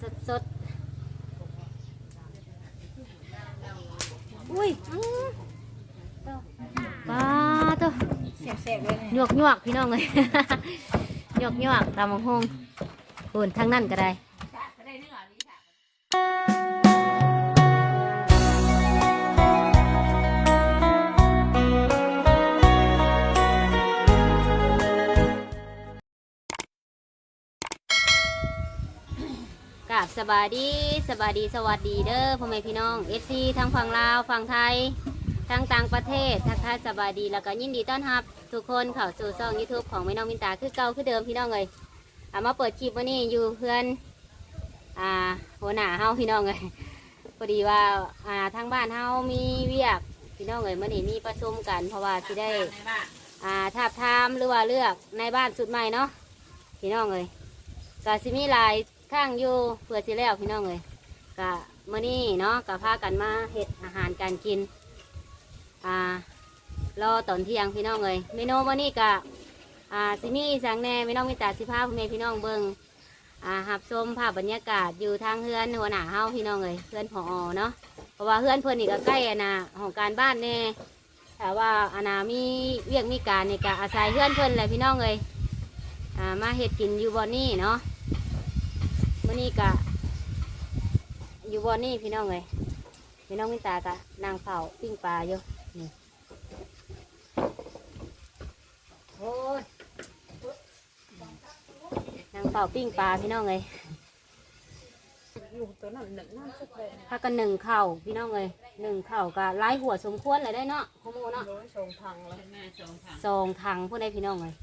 สดสดอุ้ยอื้อปลาตัวเสียบๆเลยหยวกหยวกพี่น้องเลย หยวกหยวกตามมงหงหุ่นทั้งนั้นก็ได้ กราบสบายดีสบายดีสวัสดีเด้อพ่อแม่พี่น้องเอฟซีทั้งฝั่งลาวฝั่งไทยทั้งต่างประเทศทักทายสบายดีแล้วก็ยินดีต้อนรับ ทุกคนเข้าสู่ช่องยูทูบของแม่น้องมินตาคือเก่าคือเดิมพี่น้องเลยเอามาเปิดคลิปวันนี้อยู่เพื่อนอ่าหัวหน้าเฮาพี่น้องเลยพอดีว่าอ่าทางบ้านเฮามีเวียกพี่น้องเลยมื่อนี้มีประชุมกัน เพราะว่าสิได้ถ้านอ่าทาบทามหรือว่าเลือกในบ้านสุดใหม่เนาะพี่น้องเลยก็สิมีหลาย ข้างอยู่เพื่อสิแล้วพี่น้องเลยก็มื่อนี้เนาะก็พากันมาเฮ็ดอาหารการกินอ่ารอตอนเที่ยงพี่น้องเลยเมนูมื่อนี้ก็อ่าสิมี่สังแน่พี่น้องมีตาสิพาพ่อแม่พี่น้องเบิ่งอ่าหับชมภาพบรรยากาศอยู่ทางเฮือนหัวหน้าเฮาพี่น้องเลยเฮือนพอเนาะเพราะว่าเฮือนเพิ่อนนี่ก็ใกล้อะนะของการบ้านแน่แต่ว่าอาณามีเวียกมีการในการอาศัยเพื่อนเพื่อนเลยพี่น้องเลยอ่ามาเห็ดกินอยู่บอนนี่เนาะ มื่อนี้กะ อยู่บอนนี่พี่น้องเลยพี่น้องมินตากะนางเผาปิ้งปลาอยู่นี่โอ้ยนางเผาปิ้งปลาพี่น้องเลยอยู่ตัวนั้นหนึ่งน้ำสุดเลยพากันหนึ่งเข่าพี่น้องเลยหนึ่งเข่ากะไล่หัวสมควรเลยได้เนาะโคโมเนาะโดยชงพังแล้วแม่ชงพังซองถังพวกได้พี่น้องเลย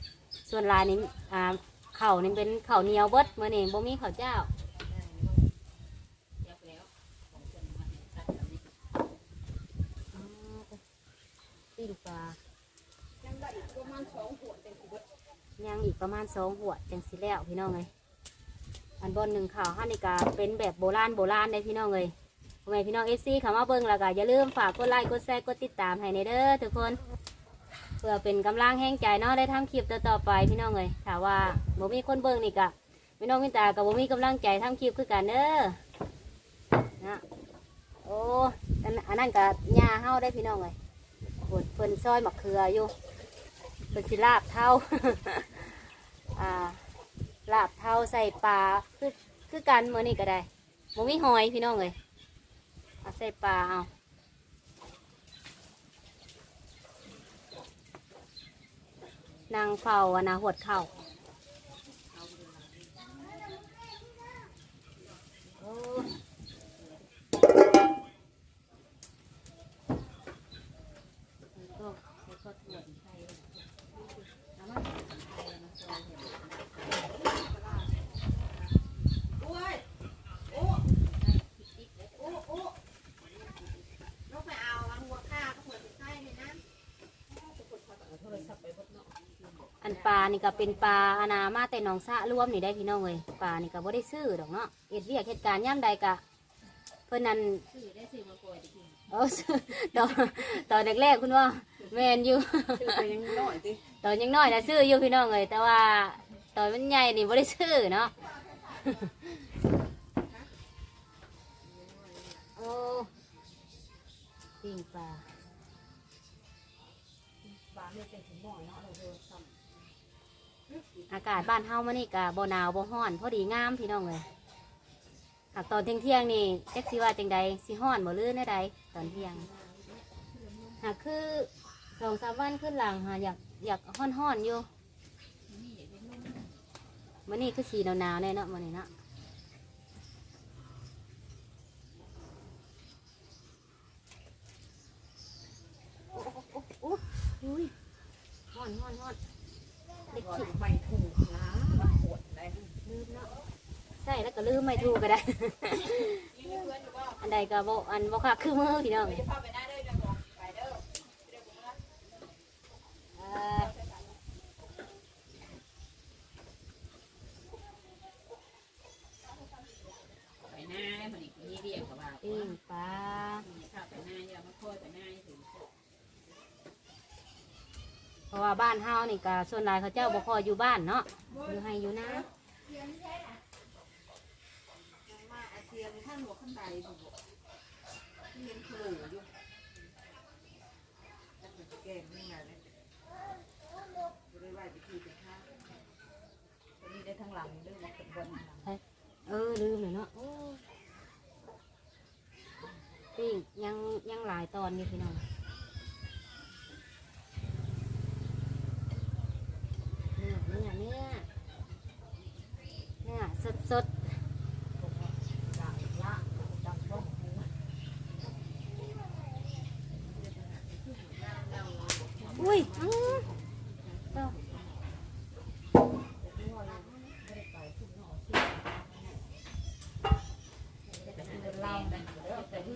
ส่วนลายนี้อ่าเข่าวนี่เป็นเข่าวเหนียวเบิดเมื่อนี่บ่มีข้าวเจ้าปิ้งปลายังได้อีกประมาณสองหัวเต็มที่เบิดยังอีกประมาณสองหัวจังสิแล้วพี่น้องเลยอันบนหนึ่งข่าวห้านิกาเป็นแบบโบราณโบราณได้พี่น้องเลยทำไมพี่น้องเอฟซีขามาเบิ้งแล้วก็อย่าลืมฝากกดไลค์กดแชร์กดติดตามให้ในเด้อทุกคน พื่อเป็นกำลังแห่งใจเนาะได้ทำคลิปต่อๆไปพี่น้องเลยถ้าว่าบ่มีคนเบิ่งนี่กะพี่น้องมิตากับบ่มีกำลังใจทำคลิปคือกันเด้อนะโอ้อันอันนั้นกับยาเฮาได้พี่น้องเลยโอ้ยเพิ่นซอยมะเขืออยู่เพิ่นสิลาบเท่าอ่าลาบเท่าใส่ปลาคือคือกันเมื้อนี้ก็ได้บ่มีหอยพี่น้องเลยเอาใส่ปลาเอา นางเฝ้าอะนะหวดเข่าโอ้แล้วก็แล้วก็ถวดไข่เอามาไข่มาซอยเห็ด โอ้ยโอ้โอ้โอ้ลูกไปเอาอันหัวข้าก็หัวติดไส้เลยนะโทรศัพท์ไปบดเนาะ อัน ปลานี่ก็เป็นปลาอานามาแต่หนองสะร่วมนี่ได้พี่น้องเลยปลานี่ก็บ่ได้ซื้อดอกเนาะเอ็ดเวียกเหตุการณ์ย่ำใดกะเพื่อนนั้นซื้อได้ซื้อมาปล่อยดิเออตอนตอนแรกๆคุณว่าแมนอยู่ซื้อไปยังน้อยดิตอนยังน้อยนะซื้ออยู่พี่น้องเลยแต่ว่าตอนมันใหญ่นี่ไม่ได้ซื้อเนาะโอ้ปิ้งปลาบ้านเนี่ยเป็นถึงหม้อเนาะเราเดินซ้ อากาศบ้านเฮามานี่กะบ่หนาวบ่ฮ้อน พอดีงามพี่น้องเลยหากตอนเที่ยงเที่ยงๆนี่แจ็คสิว่าจังใดสิฮ้อนบ่ลื่นได้ใดตอนเที่ยงหากคือสองสามวันขึ้นหลังหาอยากอยากฮ้อนฮ้อนๆอยู่มันนี่คือสีหนาวๆแน่เนาะมันนี่เนาะอุ้ยฮ้อนฮ้อนฮ้อน เด็กขี้ไม่ถูกนะมาปวดเลยลืมเนาะใส่แล้วก็ลืมไม่ถูกก็ได้ อันใดก็บ่อันบ่ค่ะคือมือพี่น้องจะเข้าไปได้เลยจะบอกไปเด้อ เอ่อ ไปหน้าได้ผลิตนี่เรียกกับว่า ปิ้งปลา ข้าวไปหน้าเยอะมาค่อยไปหน้าถึง เพราะว่า บ้านเฮานี่ก็ส่วนหลายเขาเจ้าบ่ค่อยอยู่บ้านเนาะอยู่ให้อยู่นะมใดบ่บ่ที่เห็นขลุ่อยู่แล้วมันจะแกงนี่ไงเลยบ่ได้ไหวไปทีไปข้างตัวนี้ได้ทั้งหลังเด้วยเป็นบนหลังเออลืมเลยเนาะโอ้ปิ้งยังยังหลายตอนอยู่พี่น้องเนี่ยเนี่ยเนี่ยเนี่ย สดอุ้ยอื้อเจ้าแต่อ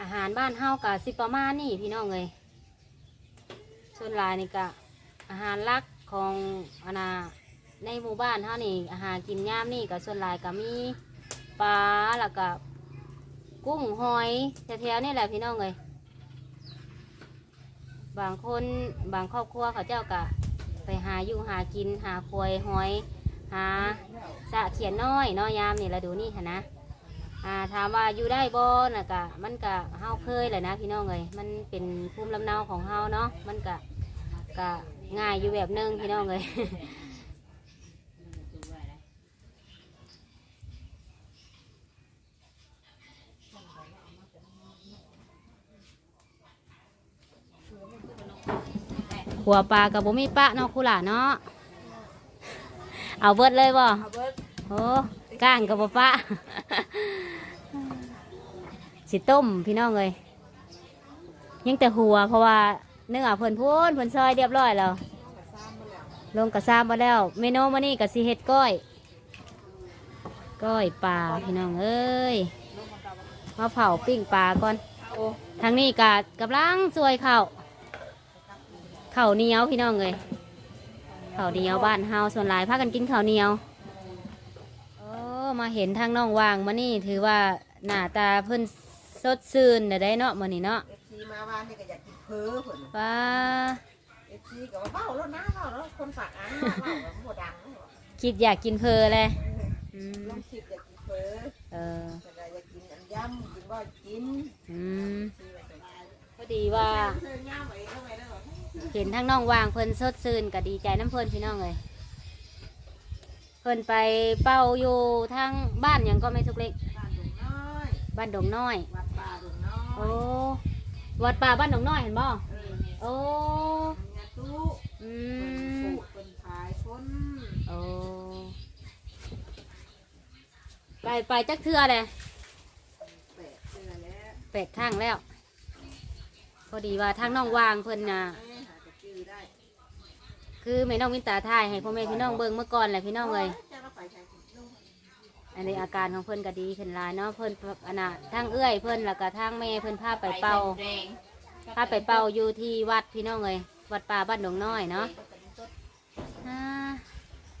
อาหารบ้านเฮากะสิประมาณนี่พี่น้องเลยส่วนลายนี่กะ อาหารหลักของอาณาในหมู่บ้านเฮานี่อาหารกินย่ามนี่กะส่วนหลายก็มีปลาแล้วก็กุ้งหอยแถวๆนี่แหละพี่น้องเลยบางคนบางครอบครัวเขาเจ้ากะไปหาอยู่หากินหาควยหอย หาสะเขียนน้อยน้อยยามนี่ละดูนี่ค่ะนะอ่าถามว่าอยู่ได้บ่น่ะกะมันกะเฮาเคยแหละนะพี่น้องเอ้ยมันเป็นภูมิลำเนาของเฮาเนาะมันกะกะ ง่ายอยู่แบบหนึงพี่น้องเอ้ยหัวปลากับบ่มีปะเนาะคุหล่าเนาะเอาเบิดเลยบ่เอาเบิดโอ้ก้างกับบ่ปะสิต้มพี่น้องเลยยังแต่หัวเพราะว่า เนื้อเพิ่นพูนเพิ่นซอยเรียบร้อยแล้ว ลงกระซามมาแล้ว เมนูมื้อนี้ก็สิเฮ็ดก้อย ก้อยปลาพี่น้องเอ้ย มาเผาปิ้งปลาก่อน ทางนี้ก็กำลังสวยเข้าวข้าวเหนียวพี่น้องเลยเข้าวเหนียวบ้านเฮาส่วนหลายพากันกินเข้าวเหนียวโอ้มาเห็นทางน้องวางมานี่ถือว่าหน้าตาเพิ่นสดชื่นได้ได้เนาะมื้อนี้เนาะเอฟซีมาบ้านนี่ก็อยากกิน เพ้อเพิ่นป้าเอฟซีก็ว่าเบ้าแล้วนะเบ้าแล้วคนฝากอันเนาะเบ้าแล้วบ่ดังเนาะคิดอยากกินเพอเลยอืมลองคิดอยากกินเพ้อเออแต่ก็อยากกินอันยำกินบ่กินอืมพอดีว่า เสื้อย่ำไว้เอาไว้แล้วเหรอเห็นทั้งน้องวางเพิ่นสดชื่นก็ดีใจน้ำเพิ่นพี่น้องเลยเพิ่นไปเป่าอยู่ทางบ้านหยังก็ไม่ทุกเล็ก บ้านดงน้อยบ้านดงน้อย วัดป่าดงน้อยโอ้ วัดป่าบ้านดงน้อยเห็นบ่เออโอ้มันยาตู้อืเพิ่นมปลูกเพิ่นขายคนโอ้ไปไปจักเทื่อเลยแปะเสื้อแล้วแปดข้างแล้ว พอดีว่าทางน้องวางเพิ่นน่ะเอ้ยหาจะจื้อได้คือแม่น้องวินตาถ่ายให้พ่อแม่พี่น้องเบิ่งเมื่อก่อนแหละพี่น้องเลย อันนี้อาการของเพิ่นก็ดีขึ้นหลายเนาะเพิ่นอันน่ะทั้งเอื้อยเพิ่นแล้วก็ทั้งแม่เพิ่นพาไปเป่าพาไปเป่าอยู่ที่วัดพี่น้องเลยวัดป่าบ้านดงน้อยเนาะอ่า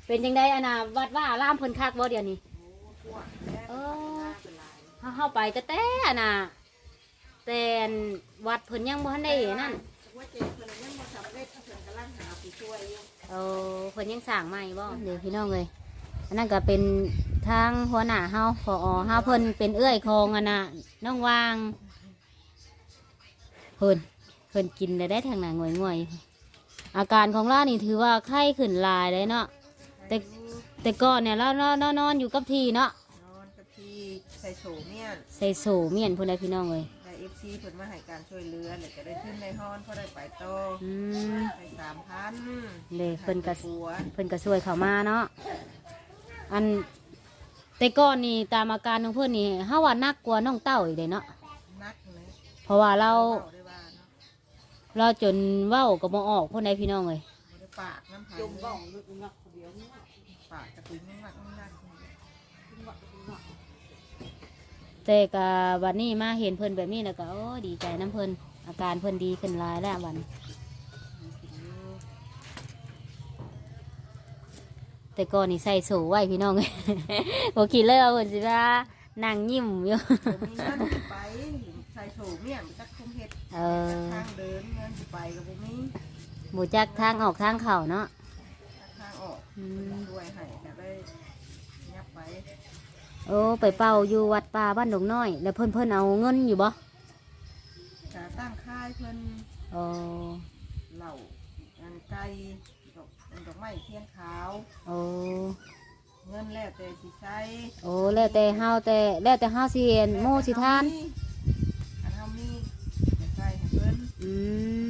เป็นจังไดอันน่ะวัดว่าอารามเพิ่นคักบ่เดี๋ยวนี้โอ้เฮาเฮาไปก็แต่อันน่ะแต่อันวัดเพิ่นยังบ่ทันได้นั่นว่าเจ๊เพิ่นยังบ่สำเร็จเพิ่นกำลังหาผู้ช่วยอยู่เออเพิ่นยังสร้างใหม่บ่เดี๋ยวพี่น้องเลยอันนั้นก็เป็น ทางหัวหน้าเฮาพอเฮาเพิ่นเป็นเอื้อยของอันน่ะน้องวางเพิ่นเพิ่นกินได้ได้ทางหนังงวยงวยๆอาการของล่านี่ถือว่าไข้ขึ้นหลายเลยเนาะแต่แต่ก่อนเนี่ยเราเราเรานอนอยู่กับที่เนาะนอนกับที่ใส่โฉมเนี่ยใส่โซเมียนพุ่นได้พี่น้องเลยได้ FC เพิ่นมาให้การช่วยเหลือแล้วก็ได้ขึ้นในห้อนเพราะได้ไปโตอืมไป3,000เลยเพิ่นก็หัวเพิ่นก็ช่วยเขามาเนาะอัน แต่ก่อนนี่ตามอาการของเพิ่นนี่เฮาว่านักกว่าน้องเต้าอีกเลยเนาะนักเลยเพราะว่าเราเว้ได้ว่าเนาะเราจนเว้าก็บ่ออกพุ่นได้พี่น้องเลยบ่ได้ปากน้ำหายจุ่มบ้องลึกนักเดียวปากกระตุ้นนักนักแต่ก็วันนี้มาเห็นเพิ่นแบบนี้แล้วก็โอ้ดีใจน้ำเพิ่นอาการเพิ่นดีขึ้นหลายแล้ววัน แต่ก่อนนี่ใส่สูไว้พี่น้อง โอคิดเลยว่าเพิ่นสิว่านั่งยิ้มอยู่มีเงินไปใส่โฉมเนี่ยมันจักคุมเฮ็ดเออ ทางเดินเงินสิไปก็บ่มีหมูจักทางออกทางเข่าเนาะ ทางออกอืม ช่วยให้แต่ได้ยับไปโอ้ไปเป่าอยู่วัดป่าบ้านดงน้อย แล้วเพิ่นเพิ่นเอาเงินอยู่บ่จะตั้งค่ายเพิ่นโอ้เหล่าอันไก่ดอกอันดอก ไม้เทียนขาว โอ้เงินแล้วแต่สิใช้โอ้แล้วแต่เฮาแต่แล้วแต่เฮาสิเห็นโมสิทานอันเฮามีจะใส่ให้เพิ่นอื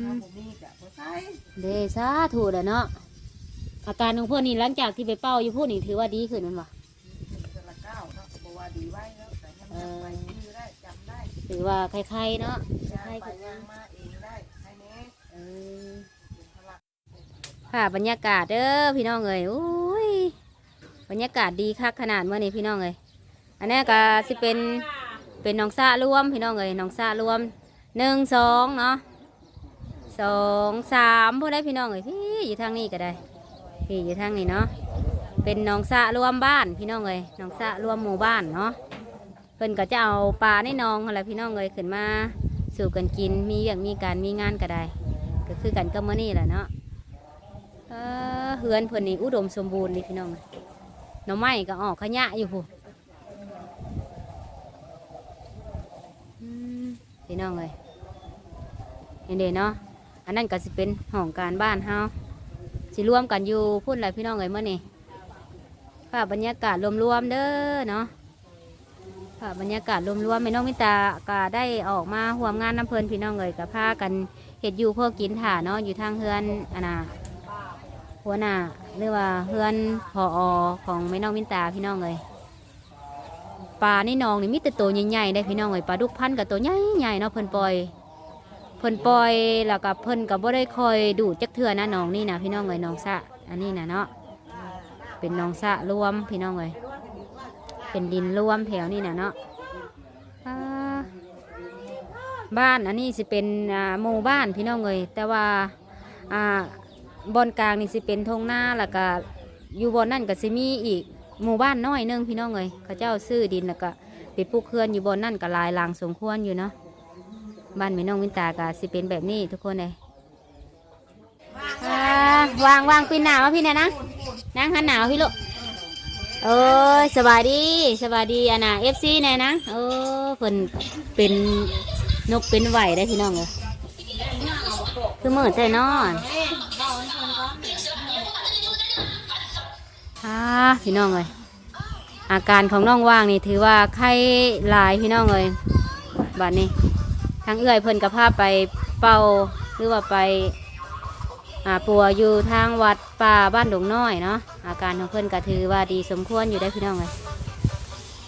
เฮามบ่มีก็บ่ใส่เดชาถูกแล้วเนาะอาการของเพื่อนนี่หลังจากที่ไปเป้าอยู่พูดนี่ถือว่าดีขึ้นแมันบ่เดือนละเก้าเนาะก็บ่ว่าดีไว้แล้วแต่ยังจำไปชื่อได้จำได้ถือว่าใครๆเนาะยางไปยางมาเองได้ใครเนี้เออเป็นพลัง ค่ะบรรยากาศเด้อพี่น้องเอ้ยโอ้ยบรรยากาศดีคักขนาดเมื่อนี้พี่น้องเอ้ยอันนี้ก็สิเป็นเป็นหนองสระรวมพี่น้องเอ้ยหนองสระรวมหนึ่งสองเนาะสองสามพวกได้พี่น้องเอ้ยพี่อยู่ทางนี้ก็ได้พี่อยู่ทางนี้เนาะเป็นหนองสระรวมบ้านพี่น้องเอ้ยหนองสระรวมหมู่บ้านเนาะเพิ่นก็จะเอาปลาในหนองอะไรพี่น้องเอ้ยขึ้นมาสู่กันกินมีอย่างมีการมีงานก็ได้ก็คือกันก็เมื่อนี้แหละเนาะ เฮือนเพิ่นนี่อุดมสมบูรณ์นี่พี่น้องหน่อไม้ก็ออกขยะอยู่พูพี่น้องเลยเห็นเด้เนาะอันนั้นก็สิเป็นห้องการบ้านเฮาสิรวมกันอยู่พุ่นแหละพี่น้องเลยเมื่อนี้ภาพบรรยากาศรวมๆเด้อเนาะภาพบรรยากาศรวมๆแม่น้องมิตาก็ได้ออกมาห่วมงานน้ำเพลินพี่น้องเลยกับพากันเห็ดอยู่เพื่อกินถ่าเนาะอยู่ทางเฮือนอันน่ะ หัวหน้าหรือว่าเพื่อนพออของแม่น้องมินตาพี่น้องเลยปลาในหนองนี่มีแต่ตัวใหญ่ๆได้พี่น้องเลยปลาดุกพันกับตัวใหญ่ๆเนาะเพิ่นปล่อยเพิ่นปล่อยแล้วก็เพิ่นก็บ่ได้คอยดูดจักเทื่อนะหนองนี่นะพี่น้องเลยหนองสะอันนี้นะเนาะเป็นหนองสะรวมพี่น้องเลยเป็นดินรวมแถวนี่นะเนาะบ้านอันนี้สิเป็นหมู่บ้านพี่น้องเลยแต่ว่าอ่า บอนกลางนี่สิเป็นทงหน้าแล้วก็อยู่บอนนั่นก็สิมีอีกหมู่บ้านน้อยหนึงพี่น้องเลยเขาเจ้าซื้อดินแล้วก็ไปปลูกเขื่อนอยู่บอนนั่นก็หลายหลังสมควรอยู่เนาะบ้านแม่น้องวินตาก็สิเป็นแบบนี้ทุกคนเลยอ่าวางวางปีนหนาวพี่เนี่ยนะนั่งหันหนาวพี่ลูกเออสบายดีสบายดีอันน่ะเอฟซีเนี่ยนะเออเพิ่นเป็นนกเป็นไหวได้พี่น้องเลยคือเมืดแต่นอน่ะพี่น้องเลยอาการของน้องว่างนี่ถือว่าไข้ลายพี่น้องเลยบัดนี้ทั้งเอื้อยเพิ่นกับพาไปเป่าหรือว่าไปอ่าปัวอยู่ทางวัดป่าบ้านดงน้อยเนาะอาการของเพิ่นก็ถือว่าดีสมควรอยู่ได้พี่น้องเลย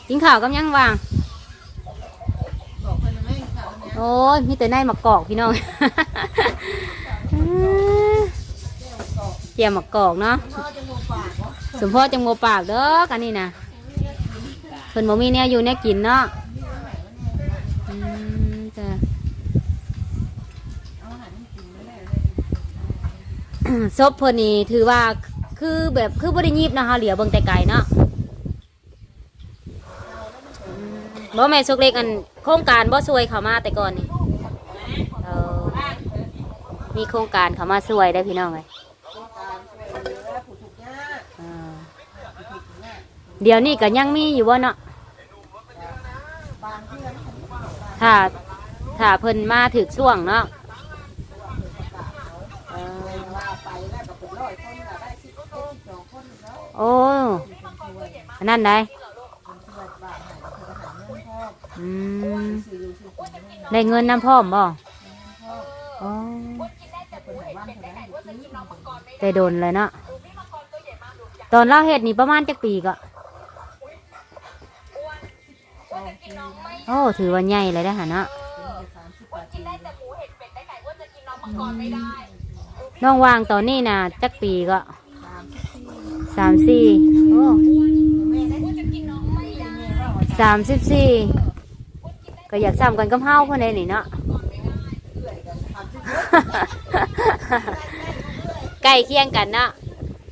กินข้าวกับยังว่าง โอ้ยมีแต่ในมะกอกพี่น้องเจียมมะกอกเนาะ สมพ่อจังโมปากเด้อกันนี่นะเพิ่นบ่มีเนี่ยอยู่เนี่ยกินเนาะอืมจ้ะเอาอาหารให้กินไม่ได้เลยศพเพิ่นนี่ถือว่าคือแบบคือบ่ได้ยีบนะคะเหลียวเบิ่งแต่ไกลเนาะบ่แม่นสุกเล็กอันโครงการบ่ช่วยเขามาแต่ก่อนนี่มีโครงการเขามาช่วยได้พี่น้องเอ้ย ต้องการช่วยเหลือผู้ทุกข์ยาก เออ ผู้ทุกข์ยาก เดี๋ยวนี้ก็ยังมีอยู่บ่เนาะถ้าถ้าเพิ่นมาถึกช่วงเนาะโอ้อันนั้นได้คนให้เพิ่นเงินพ่ออืมได้เงินน้ำพร้อมบ่อ๋อแต่เเท่โดนเลยเนาะตอนเราเฮ็ดนี่ประมาณจักปีก็ โอ้ถือว่าใหญ่เลยนะฮะเนาะเป็นสามสิบกว่าปีน้องวางตอนนี้น่ะจักปีก็สามสิบสี่สามสี่โอ้แม่ได้แม่ว่าว่าสามสิบสี่ก็อยากซ้ำกันกับเฮาคนใดนี่เนาะเอื่อยกันสามสิบใกล้เคียงกันเนาะ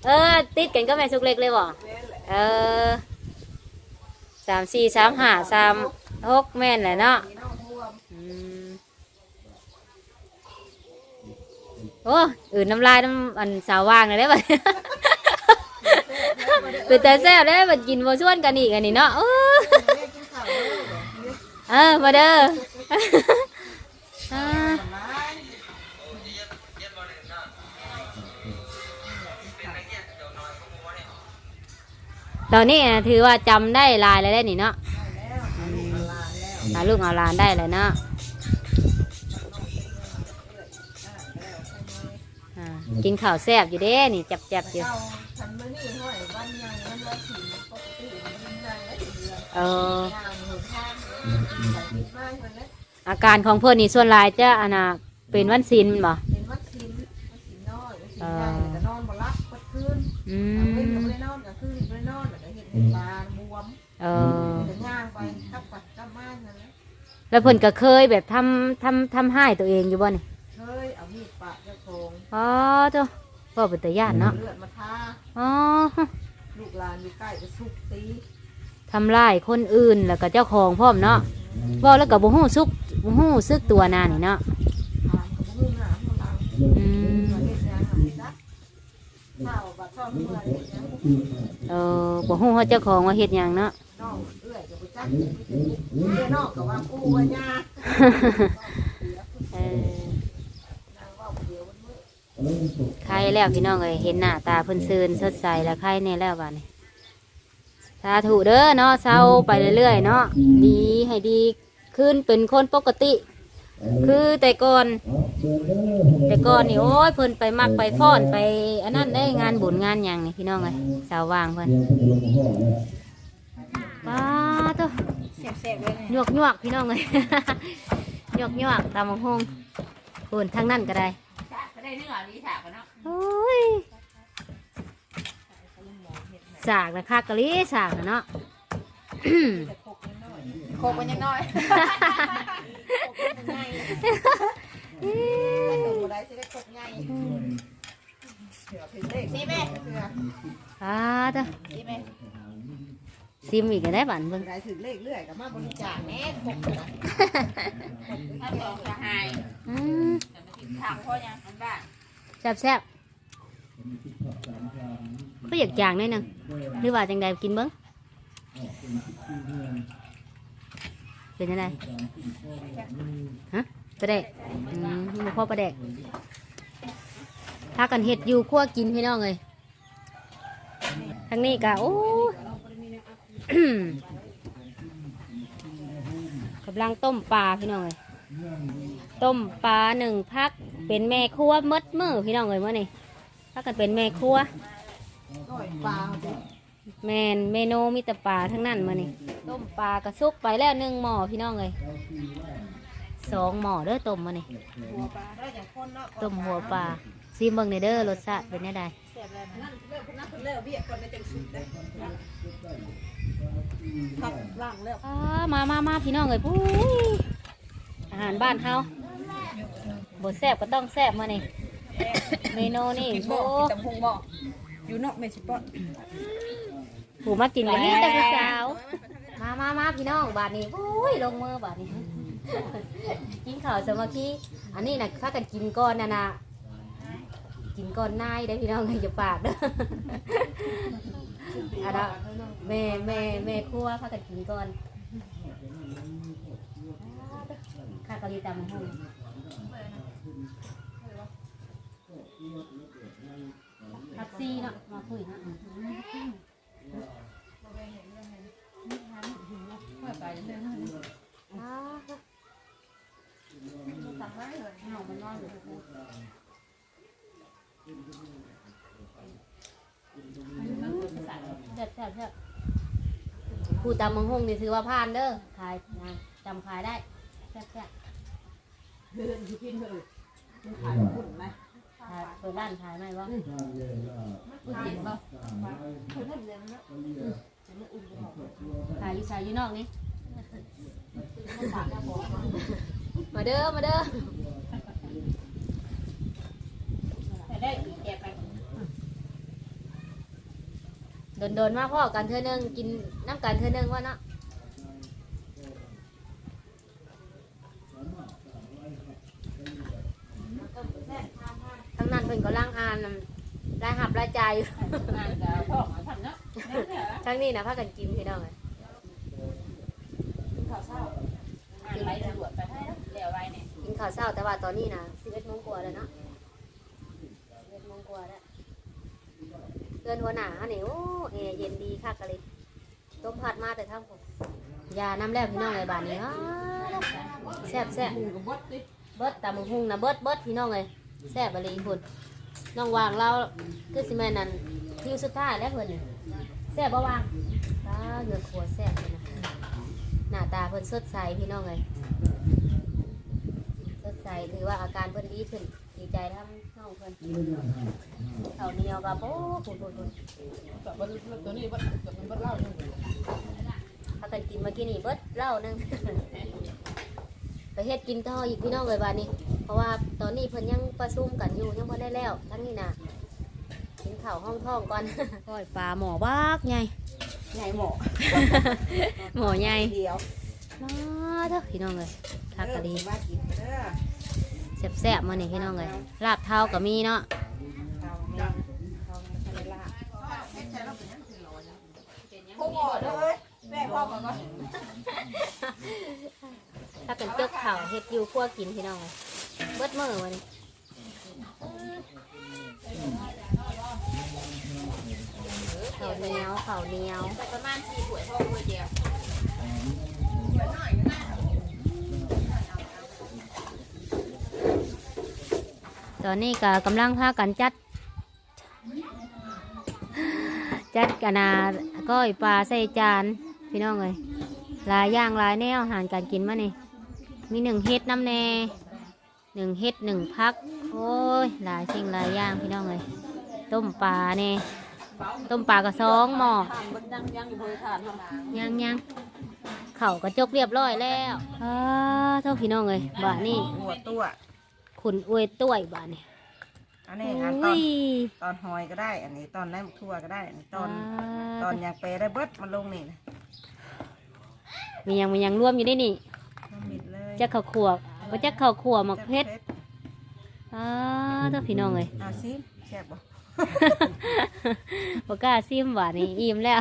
เออ ติดกันก็แม่สุกเล็กเลยบ่แม่แหละเออ สามสี่สามห้าสามหกแม่นแหละเนาะมีน้องท่วมอืมโอ้อื่นน้ำลายน้ำอันสาวว่างเลยได้ปะเป็นแต่แซ่บได้มันกินบ่ชวนกันอีกอันนี้เนาะเออแม่กินข้าวเลยเดี๋ยวเออมาเด้อ ตอนนี้อะถือว่าจำได้หลายแล้วได้นี่เนาะได้แล้วหาลูกหาหลานแล้วหาลูกเอาหลานได้เลยเนาะอ่ากินข้าวแซ่บอยู่เด้นี่จับจับๆอยู่เจ้าฉันมื้อนี้ห้อยวันยังมันว่าสิปกติมันยังได้เดือนเออย่างหมูทางใส่ติดมากเลยนะอาการของเพื่อนนี่ส่วนหลายจะอันน่ะเป็นวันศิลป์บ่ เป็นวัคซีนวัคซีนน้อยวัคซีนใหญ่ ออจะย่างไปกลับปัดกลับบ้านนั่นแหละแล้วเพิ่นก็เคยแบบทำทำทำให้ตัวเองอยู่บ่นี่เคยเอามีดปาดเจ้าโครงอ๋อเจ้าพ่อเป็นตาญาติเนาะเลือดมาทาอ๋อลูกหลานอยู่ใกล้จะสุกตีทำร้ายคนอื่นแล้วก็เจ้าของพร้อมเนาะเว่าแล้วก็บ่ฮู้ซึกบ่ฮู้ซึกตัวหนานี่เนาะถามกับผู้หาผู้หลังอืมมาเฮ็ดยังหาจักข้าวบัดซ่อมเมื่อเฮ็ดยังเออบ่ฮู้ว่าเจ้าของว่าเฮ็ดหยังเนาะน้ องเอื้อยกับจักเอื้อยนอกกับว่ากูว่าญาเออใครแล้วพี่น้องเอ้ยเห็นหน้าตาเพิ่นซื่นสดใสแล้วใครแน่แล้วบัดนี้สาธุเด้อเนาะเศร้าไปเรื่อยๆเนาะดีให้ดีขึ้นเป็นคนปกติ คือแต่ก่อน แต่ก่อนนี่โอ้ยเพิ่นไปมักไปฟ้อนไป อันนั้นได้งานบุญงานหยังนี่พี่น้องเอ้ยสาววางเพิ่น ป้าตัวแซ่บๆเลยเนี่ยหยวกหยวกพี่น้องเอ้ยหยวกหยวกตามหงพูนทั้งนั้นก็ได้ก็ได้เนื้อดีฉากกันเนาะโอ้ยสากนะคักกะลีสากน่ะเนาะโคกมันยังน้อยง่ายแต่ตัวได้สิได้ครบง่ายเสือเป็ ซิมอีกก็ได้บันเบิ่งได้ถึงเลขเรื่อยกับมาบริจาคแม่ครบนะถ้าตองจะหายอืมแต่มากินข้าวพ่อยังมันบ้านแซ่บแซ่บก็อยากจางหนิดนึงหรือว่าจังใดกินเบิ้งเป็นยังไงฮะประเดกอืมมันพ่อประเดกพากันเห็ดอยู่คั่วกินพี่น้องเลยทางนี้กะโอ้ กำลังต้มปลาพี่น้องเลยต้มปลาหนึ่งพักเป็นแม่ครัวมดมือพี่น้องเลยมื่อนี่ถ้ากันเป็นแม่ครัวปลาแมนเมนูมีแต่ปลาทั้งนั้นมื่อนี่ต้มปลากระซุกไปแล้วหนึ่งหม้อพี่น้องเลยสองหม้อเด้อต้มมื่อนี่หัวปลาได้อย่างคนเนาะต้มหัวปลาซีเบิงในเด้อรสชาติเป็นยังไง นั่นเลิกนั่นเลิกเบี้ยคนในจังสุดเลยขับล่างเลิกอ่ามามามาพี่น้องเลยปุ้ยอาหารบ้านเฮาบดแซ่บก็ต้องแซ่บมื่อนี่เมนูนี่โอ้ตำพุงบ่อยู่นอกเมชิปอนผู้มากินกันนี่แต่ผู้สาว มามามาพี่น้องบาทนี้อุ้ยลงมือบาทนี้ กินข้าวสามัคคีอันนี้นะถ้ากันกินก่อนนะนะกินก่อนนายได้อพี่น้องอย่าปากเด้อ อันะแม่แม่แม่ครัวพากันกินก่อนข้าวกะหรี่ตำหุ่งทับซี่เนาะมาคุยนะเมื่อไปเรื่องอ่าทำไว้เลยเอามันนอนอยู่ ซ่บแซ่บแซ่บผู้ตำมังหงนี่ถือว่าผ่านเด้อขายงานจำขายได้แซ่บแซ่บเดินอยู่กินเลยมันขายหุ่นไหมขายเปิดร้านขายไหมวะคุณเห็นป่ะขายอยู่ชายอยู่นอกนี่มาเด้อมาเด้อแต่ได้แกไป โดนโดนๆมาพ่อกันเธอหนึงกินน้ำกันเธอหนึงว่าเนาะทั้งนั้นเพิ่นก็ล่างอ่านรายายหับรายจ่ายอยู่งานกับพ่อมาทำเนาะทั้งนี้นะพากันกินพี่น้องเลยข้าวเช้าไปตำรวจไปให้แล้วไรเนี่ยกินข้าวเช้าแต่ว่าตอนนี้นะสิบเอ็ดโมงกว่าแล้วเนาะสิบเอ็ดโมงกว่าแล้ว เดือนหัวหน้าเขานี่โอ้แอร์เย็นดีคักกะเลยต้มผัดมาแต่ทั้งผมยาน้ำแล้วพี่น้องเลยบานนี้อ้าวแซ่บแซ่บหูกับดดิเบิดตามหุงนะเบิดเบิดพี่น้องเลยแซ่บอะไรพุ่นน้องวางเราคือสิแม่นั่นทิวสุดท้ายแล้วเพิ่นนี่แซ่บบ่วางตาเงินครัวแซ่บเลยนะหน้าตาเพิ่นสดใสพี่น้องเลยสดใสถือว่าอาการเพิ่นดีขึ้นดีใจทำน้ง เพิ่นข้าวเหนียวกับโอ้ปุ่นปุ่นปุ่นกับบดตัวนี้บดกับมันบดเหล้าเนี่ยถ้ากันกินเมื่อกี้นี่เบิดเหล้านึง ไปเฮ็ดกินต่ออีกพี่น้องเลยบานนี้ เพราะว่าตอนนี้เพิ่นยังประชุมกันอยู่ยังบ่ได้แล้วทั้งนี้นะกินข้าวห้องท้องก่อน ก้อยปลาหมอบักใหญ่ใหญ่หมอหมอใหญ่เดียวมาเถอะพี่น้องเลยทักกะดีว่ากินเด้อ แซ่บๆมื้อนี้พี่น้องเลยลาบเท้าก็มีเนาะเขาเนี่ยเขาทะเลลาโอ้โหเลยแม่พ่อก่อนถ้าเป็นเจ้าข้าวเฮ็ดอยู่คั่วกินพี่น้องเลยเบิดมื้อวันนี้ข้าวเหนียวข้าวเหนียวประมาณสี่ถ้วยพ่อถ้วยเดียว ตอนนี้ก็กำลังพากันจัด จัดกันนาก้อยปลาใส่จานพี่น้องเลยหลายอย่างหลายแนวอาหารการกินมานี่มีหนึ่งเฮ็ดน้ำแน่หนึ่งเฮ็ดหนึ่งพัก โอ้ยหลายสิ่งหลายอย่างพี่น้องเลยต้มปลาเน่ต้มปลากระซองหม้อยังยังอยู่างยังเข่ากระจกเรียบร้อยแล้วอ้าเท่าพี่น้องเลยบ้านนี้หัวตัว ขุนอวยต้วยบ้านนี้อันนี้งานตอุ้อนยตอนหอยก็ได้ อันนี้ตอนได้ทั่วก็ได้อันนี้ตอนตว้าอนอยากไปได้เบิดมันลงนี่นะมียังมียังร่วมอยู่ได้นี่น้ำมิดเลยจะข้าวขัวก็จะข้าวขัวหมักเพชรจะอ้าเท่าพี่น้องเลยเอาซิแซ่บบ่บกล้าซิมหวานนี่อิ่มแล้ว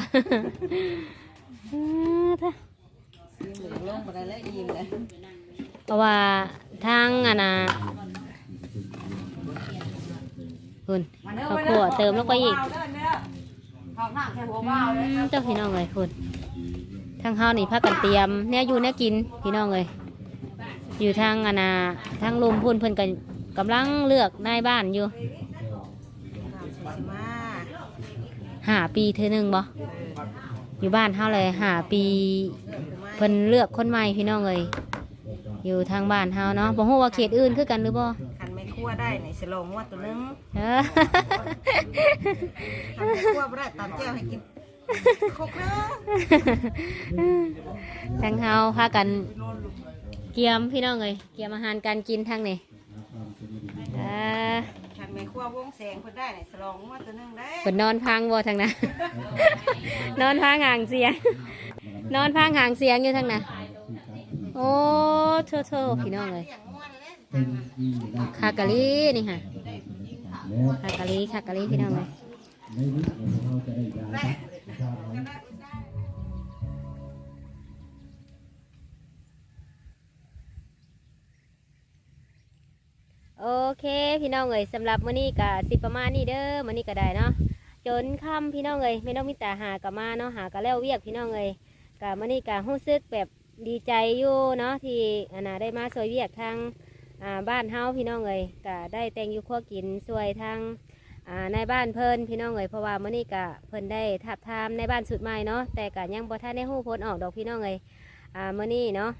อ้าเท่าซิมหรือลงไปได้แล้วอิ่มเลยเพราะว่าทางอันน่ะ คุณข้าวขัวเติมลงไปอีกข้าวหน้าแค่หัวอืว้าวเลยมเจ้าพี่น้องเลยคุณทางเฮานี่พากันเตรียมเนี่ยอยู่เนี่ยกินพี่น้องเลยอยู่ทางอันน่ะทางลุมพุ่นเพิ่นกันกำลังเลือกนายบ้านอยู่ข้าวสุสิมาหาปีเธอหนึ่งบ่เอออยู่บ้านเฮาเลยหาปีเลือกหรือไม่เพิ่นเลือกคนใหม่พี่น้องเลยอยู่ทางบ้านเฮาเนาะบ่ฮู้ว่าเขตอื่นคือกันหรือบ่ คันไม่คั่วได้ในสโลงวดตัวนึงเออคันไม่คั่วไม่ได้ตามเจ้าให้กินครกเด้อทางเฮาพากันเกียมพี่น้องเลยเกียมอาหารการกินทางนี่เออคันไม่คั่ววงแสงเพิ่นได้ในสโลงวดตัวนึงได้เพิ่นนอนพังบ่ทางนั้นนอนพังห่างเสียงนอนพังห่างเสียงอยู่ทางนั้นโอ้โทษๆพี่น้องเลยอย่างม่วนเลย คากะลีนี่ค่ะคากะลีคากะลีพี่น้องเลยโอเค พี่น้องเอ้ยสำหรับมื้อนี้ก็สิประมาณนี้เด้อมื้อนี้ก็ได้เนาะจนค่ำพี่น้องเอ้ยไม่ต้องมีแต่หากะมาเนาะหากะแล้วเวียกพี่น้องเอ้ยก็มื้อนี้ก็รู้สึกแบบดีใจอยู่เนาะที่อันน่ะได้มาช่วยเวียกทาง อ่าบ้านเฮาพี่น้องเอ้ยก็ได้แต่งอยู่ครัวกินช่วยทางอ่าในบ้านเพิ่นพี่น้องเอ้ยเพราะว่ามื้อนี้ก็เพิ่นได้ทับทามในบ้านสุดใหม่เนาะแต่ก็ยังบ่ทันได้ฮู้ผลออกดอกพี่น้องเอ้ยอ่ามื้อนี้เนาะ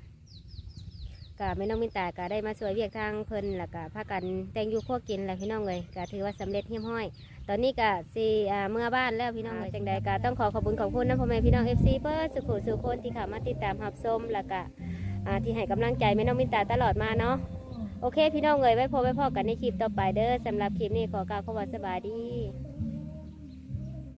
ก็ไม่น้องมินตาก็ได้มาสวยเวียกทางเพิ่นแล้วก็พากันแต่งอยู่ครัวกินแหละพี่น้องเลยก็ถือว่าสำเร็จเฮี้ยมห้อย ตอนนี้ก็สีอ่าเมื่อบ้านแล้วพี่น้องเลยจังใดก็ต้องขอขอบคุณขอบคุณนะพ่อแม่พี่น้องเอฟซีเพื่อสุขุสุขคนที่เข้ามาติดตามรับชมแล้วก็อ่าที่ให้กำลังใจแม่น้องมินตาตลอดมาเนาะ โอเค พี่น้องเงยไว้พบไว้พอกันในคลิปต่อไปเด้อสำหรับคลิปนี้ขอกล่าวคำว่าสบายดี